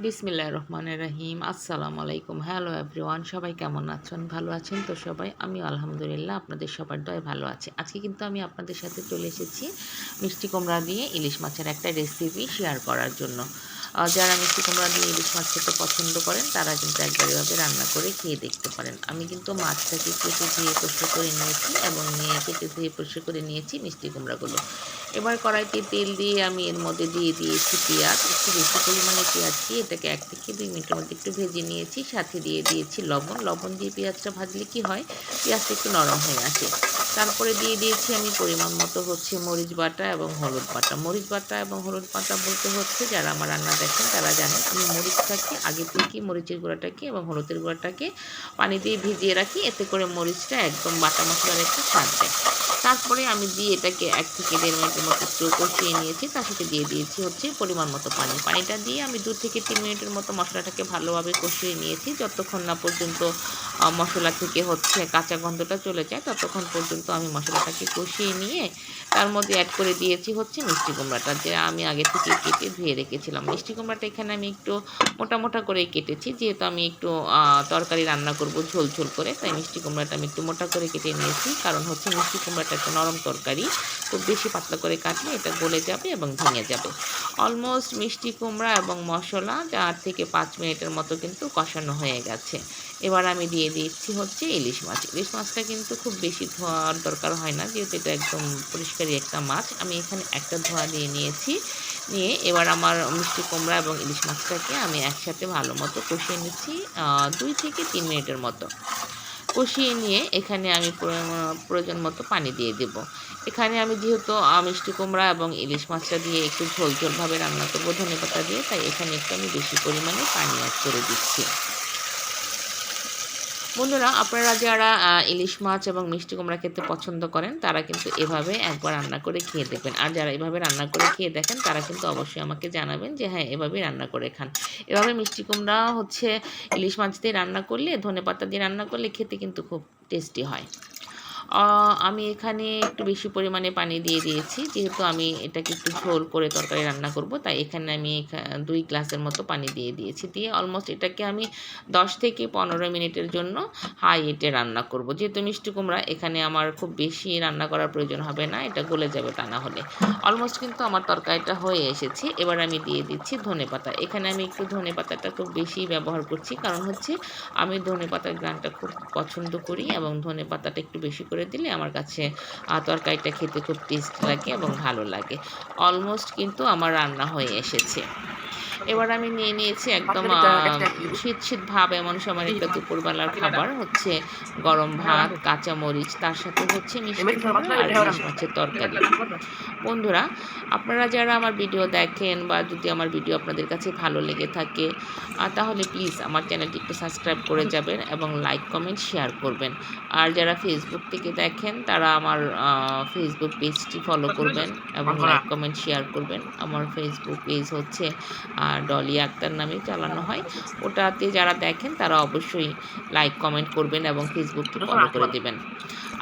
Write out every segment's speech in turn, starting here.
বিসমিল্লাহ রহমানের রহিম। আসসালামু আলাইকুম। হ্যালো এভরিওয়ান সবাই কেমন আছেন? ভালো আছেন তো সবাই? আমি আলহামদুলিল্লাহ, আপনাদের সবার দয় ভালো আছে। আজকে কিন্তু আমি আপনাদের সাথে চলে এসেছি মিষ্টি কুমড়া দিয়ে ইলিশ মাছের একটা রেসিপি শেয়ার করার জন্য। যারা মিষ্টি কুমড়া দিয়ে ইলিশ মাছ খেতে পছন্দ করেন, তারা কিন্তু একবার এভাবে রান্না করে খেয়ে দেখতে পারেন। আমি কিন্তু মাছটাকে কেটে ধুয়ে পরিষ্কার করে নিয়েছি এবং নিয়ে কেটে ধুয়ে পরিষ্কার করে নিয়েছি মিষ্টি কুমড়াগুলো। এবার কড়াইতে তেল দিয়ে আমি এর মধ্যে দিয়ে দিয়েছি পেঁয়াজ। একটু বেশি পরিমাণে পেঁয়াজ দিয়ে এটাকে এক থেকে দুই মিনিটের মধ্যে একটু ভেজে নিয়েছি। সাথে দিয়ে দিয়েছি লবণ। লবণ দিয়ে পেঁয়াজটা ভাজলে কি হয়? পেঁয়াজটা একটু নরম হয়ে আসে। তারপরে দিয়ে দিয়েছি আমি পরিমাণ মতো হচ্ছে মরিচ বাটা এবং হলুদ বাটা। মরিচ বাটা এবং হলুদ বাটা বলতে হচ্ছে, যারা আমার রান্না দেখেন তারা জানেন, আমি মরিচটাকে আগে থেকে মরিচের গুঁড়াটাকে এবং হলুদের গুঁড়াটাকে পানি দিয়ে ভিজিয়ে রাখি, এতে করে মরিচটা একদম বাটা মশলার একটা স্বাদ দেয়। তারপরে আমি দিয়ে এটাকে এক থেকে দেড় মিনিটের মতো একটু কষিয়ে নিয়েছি, তার সাথে দিয়ে দিয়েছি হচ্ছে পরিমাণ মতো পানি। পানিটা দিয়ে আমি দু থেকে তিন মিনিটের মতো মশলাটাকে ভালোভাবে কষিয়ে নিয়েছি, যতক্ষণ না পর্যন্ত মশলা থেকে হচ্ছে কাঁচা গন্ধটা চলে যায়, ততক্ষণ পর্যন্ত আমি মশলাটাকে কষিয়ে নিয়ে তার মধ্যে অ্যাড করে দিয়েছি হচ্ছে মিষ্টি কুমড়াটা, যে আমি আগে থেকে কেটে ধুয়ে রেখেছিলাম। মিষ্টি কুমড়াটা এখানে আমি একটু মোটা মোটা করে কেটেছি, যেহেতু আমি একটু তরকারি রান্না করব ঝোল ঝোল করে, তাই মিষ্টি কুমড়াটা আমি একটু মোটা করে কেটে নিয়েছি। কারণ হচ্ছে মিষ্টি কুমড়াটা একটা নরম তরকারি, খুব বেশি পাতলা করে কাটলে এটা গলে যাবে এবং ভেঙে যাবে। অলমোস্ট মিষ্টি কুমড়া এবং মশলা চার থেকে পাঁচ মিনিটের মতো কিন্তু কষানো হয়ে গেছে। এবার আমি দিয়ে দিচ্ছি হচ্ছে ইলিশ মাছ। ইলিশ মাছটা কিন্তু খুব বেশি ধোয়ার দরকার হয় না, যেহেতু এটা একদম পরিষ্কারই একটা মাছ। আমি এখানে একটা ধোয়া দিয়ে নিয়েছি। নিয়ে এবার আমার মিষ্টি কুমড়া এবং ইলিশ মাছটাকে আমি একসাথে ভালো মতো কষিয়ে নিচ্ছি দুই থেকে তিন মিনিটের মতো। কষিয়ে নিয়ে এখানে আমি প্রয়োজন- মতো পানি দিয়ে দেব। এখানে আমি যেহেতু মিষ্টি কুমড়া এবং ইলিশ মাছটা দিয়ে একটু ঝোলঝোলভাবে রান্না করব ধনে পাতা দিয়ে, তাই এখানে একটু আমি বেশি পরিমাণে পানি অ্যাড করে দিচ্ছি। বন্ধুরা, আপনারা যারা ইলিশ মাছ এবং মিষ্টি কুমড়া খেতে পছন্দ করেন, তারা কিন্তু এভাবে একবার রান্না করে খেয়ে দেখবেন। আর যারা এভাবে রান্না করে খেয়ে দেখেন, তারা কিন্তু অবশ্যই আমাকে জানাবেন যে হ্যাঁ এভাবেই রান্না করে খান। এভাবে মিষ্টি কুমড়া হচ্ছে, ইলিশ মাছ দিয়ে রান্না করলে ধনে পাতা দিয়ে রান্না করলে খেতে কিন্তু খুব টেস্টি হয়। আমি এখানে একটু বেশি পরিমাণে পানি দিয়ে দিয়েছি। যেহেতু আমি এটাকে একটু ঝোল করে তরকারি রান্না করব, তাই এখানে আমি দুই গ্লাসের মতো পানি দিয়ে দিয়েছি। দিয়ে অলমোস্ট এটাকে আমি দশ থেকে পনেরো মিনিটের জন্য হাই হিটে রান্না করব। যেহেতু মিষ্টি কুমড়া, এখানে আমার খুব বেশি রান্না করার প্রয়োজন হবে না, এটা গলে যাবে তা না হলে। অলমোস্ট কিন্তু আমার তরকারিটা হয়ে এসেছে, এবার আমি দিয়ে দিচ্ছি ধনে পাতা। এখানে আমি একটু ধনে পাতাটা খুব বেশি ব্যবহার করছি, কারণ হচ্ছে আমি ধনে পাতার গ্রানটা খুব পছন্দ করি এবং ধনে পাতাটা একটু বেশি করে দিলে আমার কাছে তরকারিটা খেতে খুব টেস্ট লাগে এবং ভালো লাগে। অলমোস্ট কিন্তু আমার রান্না হয়ে এসেছে। এবার আমি নিয়ে নিয়েছি একদম শীত শীত ভাব এমন সময় একটা দুপুরবেলার খাবার হচ্ছে গরম ভাত কাঁচা মরিচ তার সাথে হচ্ছে মিষ্টি আর মাছের তরকারি। বন্ধুরা আপনারা যারা আমার ভিডিও দেখেন বা যদি আমার ভিডিও আপনাদের কাছে ভালো লেগে থাকে তাহলে প্লিজ আমার চ্যানেলটি একটু সাবস্ক্রাইব করে যাবেন এবং লাইক কমেন্ট শেয়ার করবেন। আর যারা ফেসবুক থেকে দেখেন তারা আমার ফেসবুক পেজটি ফলো করবেন এবং লাইক কমেন্ট শেয়ার করবেন। আমার ফেসবুক পেজ হচ্ছে ডলি আক্তার নামে চালানো হয়। ওটাতে যারা দেখেন তারা অবশ্যই লাইক কমেন্ট করবেন এবং ফেসবুকটি ফলো করে দেবেন।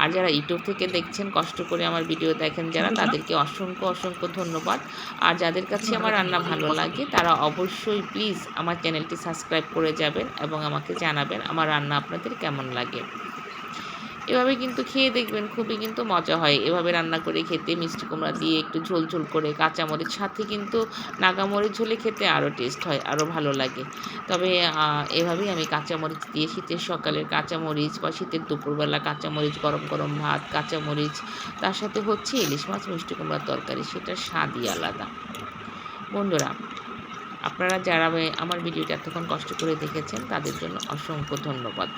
আর যারা ইউটিউব থেকে দেখছেন কষ্ট করে আমার ভিডিও দেখেন যারা তাদেরকে অসংখ্য অসংখ্য ধন্যবাদ। আর যাদের কাছে আমার রান্না ভালো লাগে তারা অবশ্যই প্লিজ আমার চ্যানেলটি সাবস্ক্রাইব করে যাবেন এবং আমাকে জানাবেন আমার রান্না আপনাদের কেমন লাগে। এভাবে কিন্তু খেয়ে দেখবেন খুবই কিন্তু মজা হয়। এভাবে রান্না করে খেতে মিষ্টি কুমড়া দিয়ে একটু ঝোল ঝোল করে কাঁচামরিচ সাথে কিন্তু নাগামরিচ ঝোলে খেতে আরও টেস্ট হয়, আরও ভালো লাগে। তবে এভাবেই আমি কাঁচামরিচ দিয়ে শীতের সকালের কাঁচামরিচ বা শীতের দুপুরবেলা কাঁচামরিচ, গরম গরম ভাত, কাঁচামরিচ, তার সাথে হচ্ছে ইলিশ মাছ, মিষ্টি কুমড়ার তরকারি, সেটার স্বাদই আলাদা। বন্ধুরা, আপনারা যারা আমার ভিডিওটা এতক্ষণ কষ্ট করে দেখেছেন, তাদের জন্য অসংখ্য ধন্যবাদ।